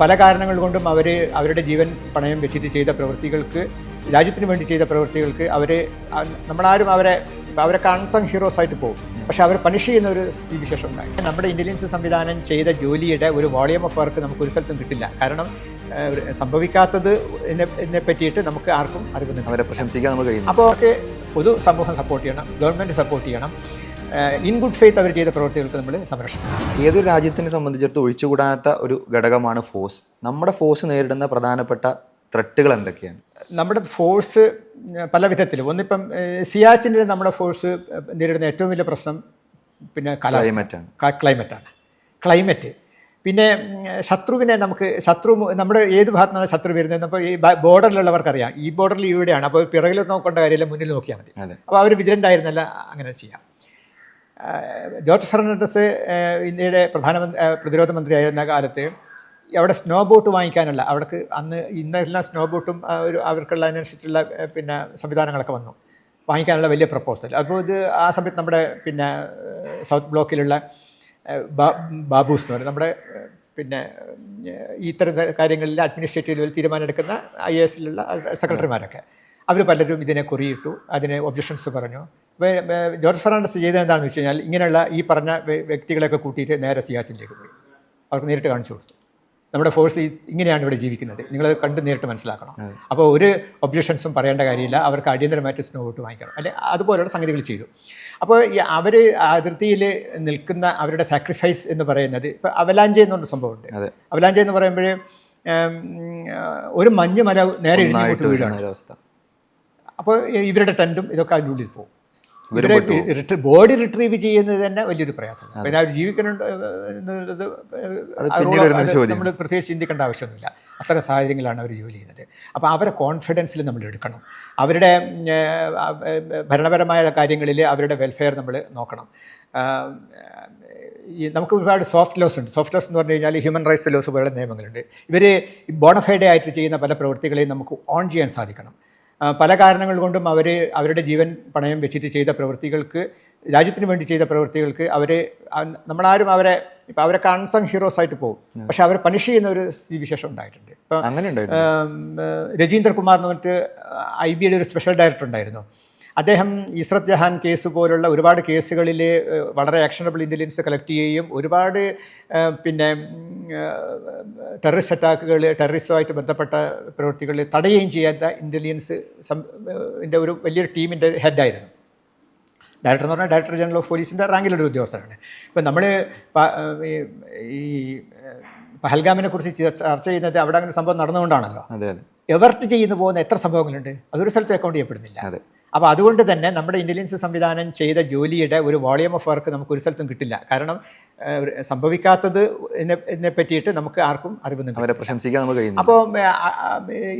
പല കാരണങ്ങൾ കൊണ്ടും അവർ അവരുടെ ജീവൻ പണയം വെച്ചിട്ട് ചെയ്ത പ്രവൃത്തികൾക്ക് രാജ്യത്തിന് വേണ്ടി ചെയ്ത പ്രവൃത്തികൾക്ക് അവർ നമ്മളാരും അവരെ അവരെ കാൺസം ഹീറോസ് ആയിട്ട് പോകും. പക്ഷെ അവർ പണിഷ് ചെയ്യുന്ന ഒരു സ്ഥിതിവിശേഷം ഉണ്ടായി. നമ്മുടെ ഇന്റലിജൻസ് സംവിധാനം ചെയ്ത ജോലിയുടെ ഒരു വോളിയം ഓഫ് വർക്ക് നമുക്ക് ഒരു സ്ഥലത്തും കിട്ടില്ല. കാരണം സംഭവിക്കാത്തത് എന്നെ പറ്റിയിട്ട് നമുക്ക് ആർക്കും അറിവ് അവരെ പ്രശംസിക്കാൻ നമുക്ക് കഴിയും അപ്പോൾ അവർക്ക് പൊതു സമൂഹം സപ്പോർട്ട് ചെയ്യണം ഗവൺമെന്റ് സപ്പോർട്ട് ചെയ്യണം. ഇൻ ഗുഡ് ഫെയ്ത്ത് അവർ ചെയ്ത പ്രവൃത്തികൾക്ക് നമ്മൾ സംരക്ഷണം. ഏതൊരു രാജ്യത്തിനെ സംബന്ധിച്ചിടത്ത് ഒഴിച്ചുകൂടാത്ത ഒരു ഘടകമാണ് ഫോഴ്സ്. നമ്മുടെ ഫോഴ്സ് നേരിടുന്ന പ്രധാനപ്പെട്ട ത്രെട്ടുകൾ എന്തൊക്കെയാണ്? നമ്മുടെ ഫോഴ്സ് പല വിധത്തിലും ഒന്നിപ്പം സിയാച്ചിന്റെ നമ്മുടെ ഫോഴ്സ് നേരിടുന്ന ഏറ്റവും വലിയ പ്രശ്നം പിന്നെ ക്ലൈമറ്റാണ്. ക്ലൈമറ്റാണ്. ക്ലൈമറ്റ്. പിന്നെ ശത്രുവിനെ നമുക്ക് ശത്രു നമ്മുടെ ഏത് ഭാഗത്താണ് ശത്രു വരുന്നത്? അപ്പോൾ ഈ ബോർഡറിലുള്ളവർക്കറിയാം. ഈ ബോർഡറിൽ ഇവിടെയാണ്. അപ്പോൾ പിറകിൽ നോക്കേണ്ട കാര്യമില്ല മുന്നിൽ നോക്കിയാൽ മതി. അപ്പോൾ അവർ വിജിലന്റ് ആയിരുന്നല്ല അങ്ങനെ ചെയ്യാം. ജോർജ് ഫെർണാണ്ടസ് ഇന്ത്യയുടെ പ്രധാനമന്ത്രി പ്രതിരോധ മന്ത്രിയായിരുന്ന കാലത്ത് അവിടെ സ്നോ ബോട്ട് വാങ്ങിക്കാനുള്ള അവർക്ക് അന്ന് ഇന്നെല്ലാം സ്നോ ബോട്ടും ഒരു അവർക്കുള്ള അതിനനുസരിച്ചുള്ള പിന്നെ സംവിധാനങ്ങളൊക്കെ വന്നു. വാങ്ങിക്കാനുള്ള വലിയ പ്രപ്പോസൽ. അപ്പോൾ ഇത് ആ സമയത്ത് നമ്മുടെ പിന്നെ സൗത്ത് ബ്ലോക്കിലുള്ള ബാബൂസ് എന്ന് പറയും. നമ്മുടെ പിന്നെ ഇത്തരം കാര്യങ്ങളിൽ അഡ്മിനിസ്ട്രേറ്റീവ് ലെവൽ തീരുമാനമെടുക്കുന്ന ഐ എ എസിലുള്ള സെക്രട്ടറിമാരൊക്കെ. അവർ പലരും ഇതിനെ കുറിയിട്ടു അതിന് ഒബ്ജക്ഷൻസ് പറഞ്ഞു. ജോർജ് ഫെർണാണ്ടസ് ചെയ്തത് എന്താണെന്ന് വെച്ച് കഴിഞ്ഞാൽ ഇങ്ങനെയുള്ള ഈ പറഞ്ഞ വ്യ- വ്യക്തികളെയൊക്കെ കൂട്ടിയിട്ട് നേരെ സിയാച്ചിലേക്ക് പോയി. അവർക്ക് നേരിട്ട് കാണിച്ചു കൊടുത്തു. നമ്മുടെ ഫോഴ്സ് ഇങ്ങനെയാണ് ഇവിടെ ജീവിക്കുന്നത്. നിങ്ങൾ കണ്ട് നേരിട്ട് മനസ്സിലാക്കണം. അപ്പോൾ ഒരു ഒബ്ജക്ഷൻസും പറയേണ്ട കാര്യമില്ല. അവർക്ക് അടിയന്തരമായിട്ട് സ്നോ വോട്ട് വാങ്ങിക്കണം. അല്ലെ അതുപോലെയുള്ള സംഗതികൾ ചെയ്തു. അപ്പോൾ ഈ അവർ അതിർത്തിയിൽ നിൽക്കുന്ന അവരുടെ സാക്രിഫൈസ് എന്ന് പറയുന്നത് ഇപ്പോൾ അവലാഞ്ചേ എന്ന് പറഞ്ഞ സംഭവമുണ്ട് അവലാഞ്ചേ എന്ന് പറയുമ്പോൾ ഒരു മഞ്ഞുമല നേരെ ഇടിഞ്ഞിട്ട് ഒന്നായിട്ട് വീഴാണ് അപ്പോൾ ഇവരുടെ ടെന്റും ഇതൊക്കെ അതിനുള്ളിൽ പോകും. ബോഡി റിട്രീവ് ചെയ്യുന്നത് തന്നെ വലിയൊരു പ്രയാസമാണ്. പിന്നെ അവർ ജീവിക്കുന്നുണ്ട്. നമ്മൾ പ്രത്യേകിച്ച് ചിന്തിക്കേണ്ട ആവശ്യമൊന്നുമില്ല. അത്തരം സാഹചര്യങ്ങളാണ് അവർ ജോലി ചെയ്യുന്നത്. അപ്പോൾ അവരെ കോൺഫിഡൻസിൽ നമ്മൾ എടുക്കണം. അവരുടെ ഭരണപരമായ കാര്യങ്ങളിൽ അവരുടെ വെൽഫെയർ നമ്മൾ നോക്കണം. ഈ നമുക്ക് ഒരുപാട് സോഫ്റ്റ് ലോസ് ഉണ്ട്. സോഫ്റ്റ് ലോസ് എന്ന് പറഞ്ഞു കഴിഞ്ഞാൽ ഹ്യൂമൻ റൈറ്റ്സ് ലോസ് പോലുള്ള നിയമങ്ങളുണ്ട്. ഇവർ ബോണഫൈഡേ ആയിട്ട് ചെയ്യുന്ന പല പ്രവൃത്തികളെയും നമുക്ക് ഓൺ ചെയ്യാൻ സാധിക്കണം. പല കാരണങ്ങൾ കൊണ്ടും അവർ അവരുടെ ജീവൻ പണയം വെച്ചിട്ട് ചെയ്ത പ്രവൃത്തികൾക്ക് രാജ്യത്തിന് വേണ്ടി ചെയ്ത പ്രവൃത്തികൾക്ക് അവർ നമ്മളാരും അവരെ ഇപ്പം അവരെ അൺസങ് ഹീറോസ് ആയിട്ട് പോകും പക്ഷെ അവരെ പണിഷ് ചെയ്യുന്ന ഒരു സ്ഥിതിവിശേഷം ഉണ്ടായിട്ടുണ്ട്. ഇപ്പം അങ്ങനെ രജീന്ദർ കുമാർ എന്ന് പറഞ്ഞിട്ട് ഐ ബിയുടെ ഒരു സ്പെഷ്യൽ ഡയറക്ടർ ഉണ്ടായിരുന്നു. അദ്ദേഹം ഇസ്രത് ജഹാൻ കേസ് പോലുള്ള ഒരുപാട് കേസുകളിൽ വളരെ ആക്ഷണബിൾ ഇന്റലിജൻസ് കളക്ട് ചെയ്യുകയും ഒരുപാട് പിന്നെ ടെററിസ്റ്റ് അറ്റാക്കുകൾ ടെററിസ്റ്റുമായിട്ട് ബന്ധപ്പെട്ട പ്രവൃത്തികൾ തടയുകയും ചെയ്യാത്ത ഇന്റലിജൻസ് സംന്റെ ഒരു വലിയൊരു ടീമിന്റെ ഹെഡായിരുന്നു ഡയറക്ടർ എന്ന് പറഞ്ഞാൽ ഡയറക്ടർ ജനറൽ ഓഫ് പോലീസിന്റെ റാങ്കിലൊരു ഉദ്യോഗസ്ഥനാണ്. ഇപ്പം നമ്മൾ ഈ പഹൽഗാമിനെ കുറിച്ച് ചർച്ച ചെയ്യുന്നത് അവിടെ അങ്ങനെ സംഭവം നടന്നുകൊണ്ടാണല്ലോ. എവർട്ട് ചെയ്യുന്ന പോകുന്ന എത്ര സംഭവങ്ങളുണ്ട്? അതൊരു സ്ഥലത്ത് അക്കൗണ്ട് ചെയ്യപ്പെടുന്നില്ല. അതെ. അപ്പോൾ അതുകൊണ്ട് തന്നെ നമ്മുടെ ഇന്റലിജൻസ് സംവിധാനം ചെയ്ത ജോലിയുടെ ഒരു വോളിയം ഓഫ് വർക്ക് നമുക്ക് ഒരു സ്ഥലത്തും കിട്ടില്ല. കാരണം സംഭവിക്കാത്തത് ഇതിനെ ഇതിനെ പറ്റിയിട്ട് നമുക്ക് ആർക്കും അറിവ് കിട്ടില്ല. അവരെ പ്രശംസിക്കാൻ നമുക്ക് കഴിയുന്നു അപ്പോൾ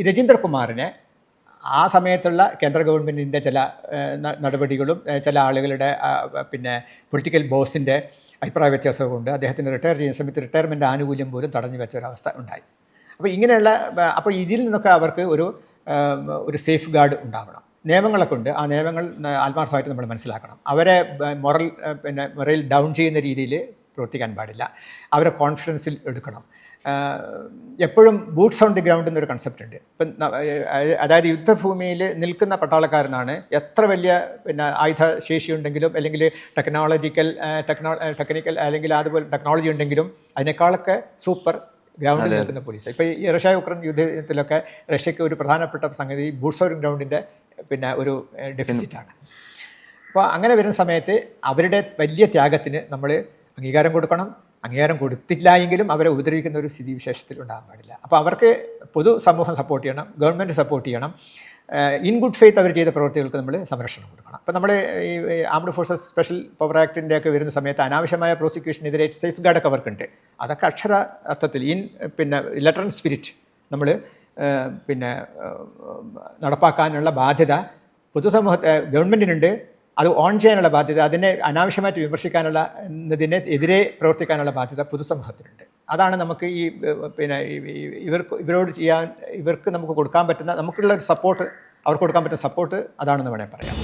രജീന്ദ്ര കുമാറിനെ ആ സമയത്തുള്ള കേന്ദ്ര ഗവൺമെന്റിന്റെ ചില നടപടികളും ചില ആളുകളുടെ പിന്നെ പൊളിറ്റിക്കൽ ബോസിന്റെ അഭിപ്രായ വ്യത്യാസവും കൊണ്ട് അദ്ദേഹത്തിന്റെ റിട്ടയർ ചെയ്യുന്ന സമയത്ത് റിട്ടയർമെന്റ് ആനുകൂല്യം പോലും തടഞ്ഞു വെച്ച ഒരവസ്ഥ ഉണ്ടായി. അപ്പോൾ ഇങ്ങനെയുള്ള അപ്പോൾ ഇതിൽ നിന്നൊക്കെ അവർക്ക് ഒരു ഒരു സേഫ് ഗാർഡ് ഉണ്ടാവണം. നിയമങ്ങളൊക്കെ ഉണ്ട്. ആ നിയമങ്ങൾ ആത്മാർത്ഥമായിട്ട് നമ്മൾ മനസ്സിലാക്കണം. അവരെ മൊറൽ പിന്നെ മൊറയിൽ ഡൗൺ ചെയ്യുന്ന രീതിയിൽ പ്രവർത്തിക്കാൻ പാടില്ല. അവരെ കോൺഫിഡൻസിൽ എടുക്കണം. എപ്പോഴും ബൂട്ട്സ് ഓൺ ദി ഗ്രൗണ്ട് എന്നൊരു കൺസെപ്റ്റ് ഉണ്ട്. ഇപ്പം അതായത് യുദ്ധഭൂമിയിൽ നിൽക്കുന്ന പട്ടാളക്കാരനാണ് എത്ര വലിയ പിന്നെ ആയുധ ശേഷി ഉണ്ടെങ്കിലും അല്ലെങ്കിൽ ടെക്നോളജിക്കൽ ടെക്നോ ടെക്നിക്കൽ അല്ലെങ്കിൽ അതുപോലെ ടെക്നോളജി ഉണ്ടെങ്കിലും അതിനേക്കാളൊക്കെ സൂപ്പർ ഗ്രൗണ്ടിൽ നിൽക്കുന്ന പോലീസ് ഇപ്പോൾ ഈ റഷ്യ യുക്രൈൻ യുദ്ധത്തിലൊക്കെ റഷ്യക്ക് ഒരു പ്രധാനപ്പെട്ട സംഗതി ബൂട്ട്സ് ഓൺ ഗ്രൗണ്ടിന്റെ പിന്നെ ഒരു ഡെഫിസിറ്റാണ് അപ്പോൾ അങ്ങനെ വരുന്ന സമയത്ത് അവരുടെ വലിയ ത്യാഗത്തിന് നമ്മൾ അംഗീകാരം കൊടുക്കണം. അംഗീകാരം കൊടുത്തില്ല എങ്കിലും അവരെ ഉപദ്രവിക്കുന്ന ഒരു സ്ഥിതി വിശേഷത്തിൽ ഉണ്ടാകാൻ പാടില്ല. അപ്പോൾ അവർക്ക് പൊതു സമൂഹം സപ്പോർട്ട് ചെയ്യണം ഗവൺമെന്റ് സപ്പോർട്ട് ചെയ്യണം. ഇൻ ഗുഡ് ഫെയ്ത്ത് അവർ ചെയ്ത പ്രവൃത്തികൾക്ക് നമ്മൾ സംരക്ഷണം കൊടുക്കണം. അപ്പോൾ നമ്മൾ ഈ ആംഡ് ഫോഴ്സസ് സ്പെഷ്യൽ പവർ ആക്ടിന്റെ ഒക്കെ വരുന്ന സമയത്ത് അനാവശ്യമായ പ്രോസിക്യൂഷനെതിരെ സേഫ് ഗാർഡൊക്കെ അവർക്കുണ്ട്. അതൊക്കെ അക്ഷര അർത്ഥത്തിൽ ഇൻ പിന്നെ ലെറ്റർ സ്പിരിറ്റ് നമ്മൾ പിന്നെ നടപ്പാക്കാനുള്ള ബാധ്യത പൊതുസമൂഹത്തെ ഗവൺമെന്റിനുണ്ട് അത് ഓൺ ചെയ്യാനുള്ള ബാധ്യത അതിനെ അനാവശ്യമായിട്ട് വിമർശിക്കാനുള്ള എന്നതിനെ എതിരെ പ്രവർത്തിക്കാനുള്ള ബാധ്യത പൊതുസമൂഹത്തിനുണ്ട്. അതാണ് നമുക്ക് ഈ പിന്നെ ഇവർക്ക് ഇവരോട് ചെയ്യാൻ ഇവർക്ക് നമുക്ക് കൊടുക്കാൻ പറ്റുന്ന നമുക്കുള്ള സപ്പോർട്ട് അവർക്ക് കൊടുക്കാൻ പറ്റുന്ന സപ്പോർട്ട് അതാണെന്ന് വേണേൽ പറയാം.